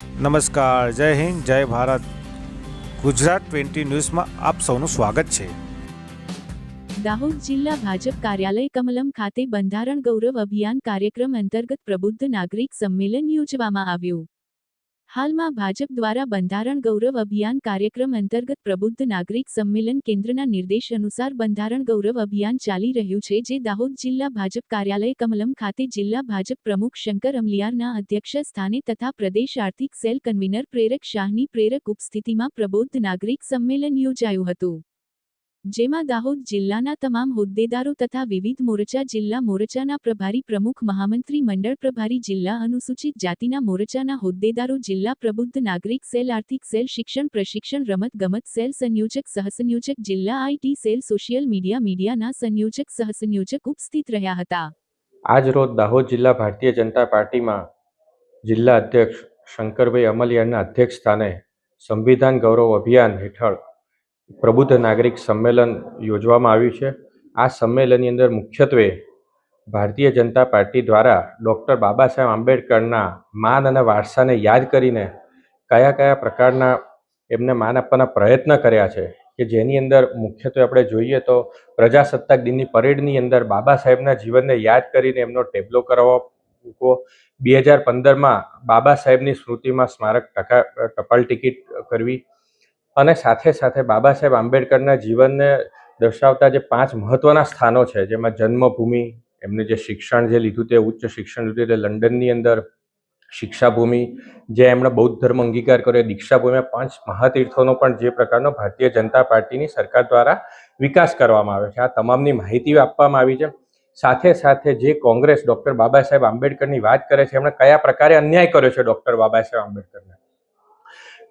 નમસ્કાર, જય હિન્દ, જય ભારત. ગુજરાત ટ્વેન્ટી ન્યૂઝમાં આપ સૌનું સ્વાગત છે. દાહોદ જિલ્લા ભાજપ કાર્યાલય કમલમ ખાતે બંધારણ ગૌરવ અભિયાન કાર્યક્રમ અંતર્ગત પ્રબુદ્ધ નાગરિક સંમેલન યોજવામાં આવ્યું. હાલમાં ભાજપ દ્વારા બંધારણ ગૌરવ અભિયાન કાર્યક્રમ અંતર્ગત પ્રબુદ્ધ નાગરિક સંમેલન કેન્દ્રના નિર્દેશ અનુસાર બંધારણ ગૌરવ અભિયાન ચાલી રહ્યું છે, જે દાહોદ જિલ્લા ભાજપ કાર્યાલય કમલમ ખાતે જિલ્લા ભાજપ પ્રમુખ શંકર અમલિયારના અધ્યક્ષ સ્થાને તથા પ્રદેશ આર્થિક સેલ કન્વીનર પ્રેરક શાહની પ્રેરક ઉપસ્થિતિમાં પ્રબુદ્ધ નાગરિક સંમેલન યોજાયું હતું. જેમાં દાહોદ જિલ્લાના તમામ હોદ્દેદારો તથા વિવિધ મોરચા જિલ્લા મોરચાના પ્રભારી પ્રમુખ મહામંત્રી મંડળ પ્રભારી જિલ્લા અનુસૂચિત જાતિના મોરચાના હોદ્દેદારો જિલ્લા પ્રબુદ્ધ નાગરિક સેલ આર્થિક સેલ શિક્ષણ પ્રશિક્ષણ રમત ગમત સેલ સંયોજક સહસંયોજક જિલ્લા આઈટી સેલ સોશિયલ મીડિયા મીડિયાના સંયોજક સહસંયોજક ઉપસ્થિત રહ્યા હતા. આજ રોજ દાહોદ જિલ્લા ભારતીય જનતા પાર્ટીમાં જિલ્લા અધ્યક્ષ શંકરભાઈ અમલિયાના અધ્યક્ષ સ્થાને સંવિધાન ગૌરવ અભિયાન હેઠળ પ્રબુદ્ધ નાગરિક સંમેલન યોજવામાં આવ્યું છે. આ સંમેલનની અંદર મુખ્યત્વે ભારતીય જનતા પાર્ટી દ્વારા ડૉક્ટર બાબા સાહેબ આંબેડકરના માન અને વારસાને યાદ કરીને કયા કયા પ્રકારના એમને માન આપવાના પ્રયત્ન કર્યા છે કે જેની અંદર મુખ્યત્વે આપણે જોઈએ તો પ્રજાસત્તાક દિનની પરેડની અંદર બાબા સાહેબના જીવનને યાદ કરીને એમનો ટેબલો કરવા મૂકવો. બે હજાર પંદરમાં બાબા સાહેબની સ્મૃતિમાં સ્મારક ટકા ટપાલ ટિકિટ કરવી. અને સાથે સાથે બાબા સાહેબ આંબેડકરના જીવનને દર્શાવતા જે પાંચ મહત્ત્વના સ્થાનો છે, જેમાં જન્મભૂમિ, એમને જે શિક્ષણ જે લીધું તે ઉચ્ચ શિક્ષણ લીધું તે લંડનની અંદર, શિક્ષાભૂમિ, જે એમણે બૌદ્ધ ધર્મ અંગીકાર કર્યો દીક્ષાભૂમિમાં પાંચ મહાતીર્થોનો પણ જે પ્રકારનો ભારતીય જનતા પાર્ટીની સરકાર દ્વારા વિકાસ કરવામાં આવ્યો છે. આ તમામની માહિતી આપવામાં આવી છે. સાથે સાથે જે કોંગ્રેસ ડૉક્ટર બાબા સાહેબ આંબેડકરની વાત કરે છે, એમણે કયા પ્રકારે અન્યાય કર્યો છે ડૉક્ટર બાબા સાહેબ આંબેડકરને?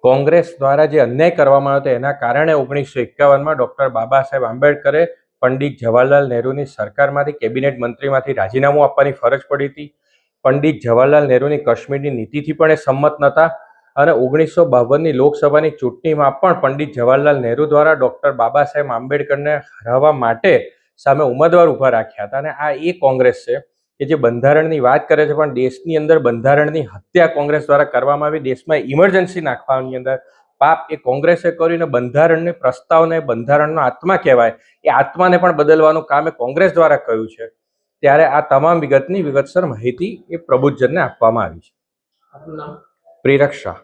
કોંગ્રેસ દ્વારા જે અન્યાય કરવામાં આવ્યો હતો, એના કારણે ઓગણીસો એકાવનમાં ડૉક્ટર બાબા સાહેબ આંબેડકરે પંડિત જવાહરલાલ નહેરુની સરકારમાંથી, કેબિનેટ મંત્રીમાંથી રાજીનામું આપવાની ફરજ પડી હતી. પંડિત જવાહરલાલ નહેરુની કાશ્મીરની નીતિથી પણ એ સંમત નહોતા અને ઓગણીસો બાવનની લોકસભાની ચૂંટણીમાં પણ પંડિત જવાહરલાલ નહેરુ દ્વારા ડૉક્ટર બાબા સાહેબ આંબેડકરને હરાવવા માટે સામે ઉમેદવાર ઊભા રાખ્યા હતા અને આ એ કોંગ્રેસ છે. કે જે બંધારણની વાત કરે છે પણ દેશની અંદર બંધારણની હત્યા કોંગ્રેસ દ્વારા કરવામાં આવી. દેશમાં ઇમરજન્સી નાખવાની અંદર પાપ એ કોંગ્રેસે કર્યું ને બંધારણને પ્રસ્તાવને બંધારણનો આત્મા કહેવાય. એ આત્માને પણ બદલવાનું કામ એ કોંગ્રેસ દ્વારા કર્યું છે. ત્યારે આ તમામ વિગતની વિગતસર માહિતી એ પ્રબુદ્ધજનને આપવામાં આવી છે. પ્રેરક શાહ